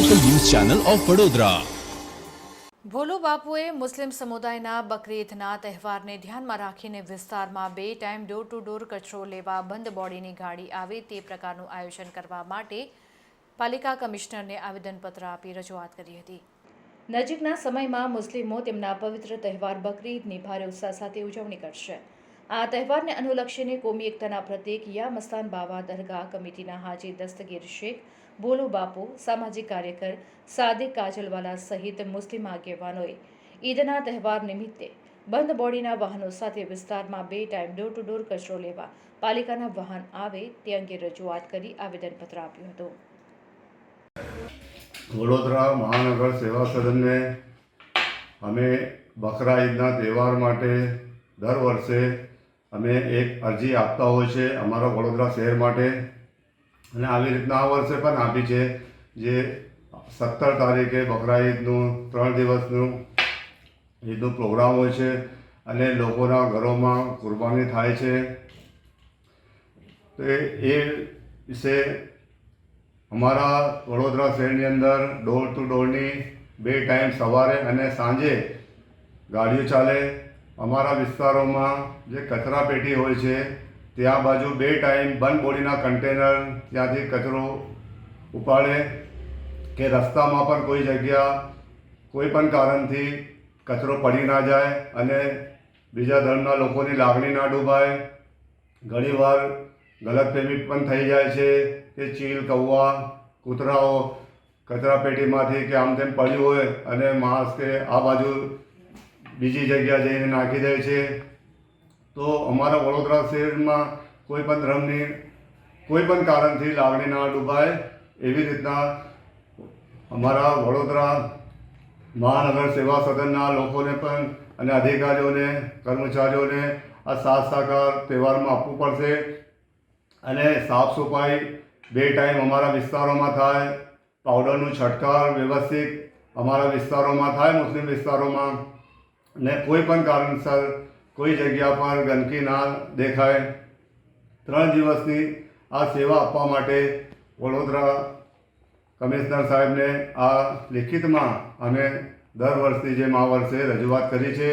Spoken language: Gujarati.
ચેનલ ઓફ વડોદરા ભોલુ બાપુએ મુસ્લિમ સમુદાયના બકરીદના તહેવારને ધ્યાનમાં રાખીને વિસ્તારમાં બે ટાઈમ ડોર ટુ ડોર કચરો લેવા બંધ બોડીની ગાડી આવે તે પ્રકારનું આયોજન કરવા માટે પાલિકા કમિશનરને આવેદનપત્ર આપી રજૂઆત કરી હતી. નજીકના સમયમાં મુસ્લિમો તેમના પવિત્ર તહેવાર બકરીદની ભારે ઉત્સાહ સાથે ઉજવણી કરશે. આ તહેવારને અનુલક્ષીને કોમી એકતાના પ્રતીક યા મસ્તાન બાવા દરગાહ કમિટીના હાજી દસ્તગીર શેખ ભોલુ બાપુ, સામાજિક કાર્યકર, સાદિક કાજલવાલા સહિત મુસ્લિમ આગેવાનોએ ઈદના તહેવાર નિમિત્તે બંધ બોડીના વાહનો સાથે વિસ્તારમાં બે ટાઈમ ડોર ટુ ડોર કચરો લેવા પાલિકાના વાહન આવે તે અંગે રજૂઆત કરી આવેદનપત્ર આપ્યું હતું. વડોદરા મહાનગર સેવા સદનને અમે બકરા ઈદના તહેવાર માટે દર વર્ષે અમે એક અરજી આપતા હોય છે અમારા વડોદરા શહેર માટે. અને આવી રીતના આ વર્ષે પણ આપી છે જે સત્તર તારીખે બકરા ઈદનું, ત્રણ દિવસનું ઈદનું પ્રોગ્રામ હોય છે અને લોકોના ઘરોમાં કુરબાની થાય છે. તો એ વિશે અમારા વડોદરા શહેરની અંદર ડોર ટુ ડોરની બે ટાઈમ સવારે અને સાંજે ગાડીઓ ચાલે. અમારા વિસ્તારોમાં જે કચરા પેટી હોય છે, ત્યાં બાજુ બે ટાઈમ બંધ બોડીના કન્ટેનર ત્યાંથી કચરો ઉપાડે કે રસ્તામાં પણ કોઈ જગ્યા કોઈ પણ કારણથી કચરો પડી ના જાય અને બીજા ધર્મના લોકોની લાગણી ના ડૂબાય. ઘણીવાર ગલત પેમેન્ટ પણ થઈ જાય છે કે ચીલ, કૌવા, કૂતરાઓ કચરાપેટીમાંથી કે આમ તેમ પડ્યું હોય અને માણસ કે આ બાજુ બીજી જગ્યા જઈને નાખી દે છે. તો અમારા વડોદરા શહેરમાં કોઈ પણ ધર્મની, કોઈ પણ કારણથી લાગણી ના ડૂબાય એવી રીતના અમારા વડોદરા મહાનગર સેવા સદનના લોકોને પણ અને અધિકારીઓને, કર્મચારીઓને આ સાથ સહકાર તહેવારમાં આપવું પડશે. અને સાફ સફાઈ બે ટાઈમ અમારા વિસ્તારોમાં થાય. પાવડરનું છંટકાવ વ્યવસ્થિત અમારા વિસ્તારોમાં થાય, મુસ્લિમ વિસ્તારોમાં. ને કોઈ પણ કારણસર કોઈ જગ્યા પર ગંદકી ના દેખાય. ત્રણ દિવસની આ સેવા આપવા માટે વડોદરા કમિશનર સાહેબને આ લિખિતમાં અમે દર વર્ષની જેમ આ વર્ષે રજૂઆત કરી છે.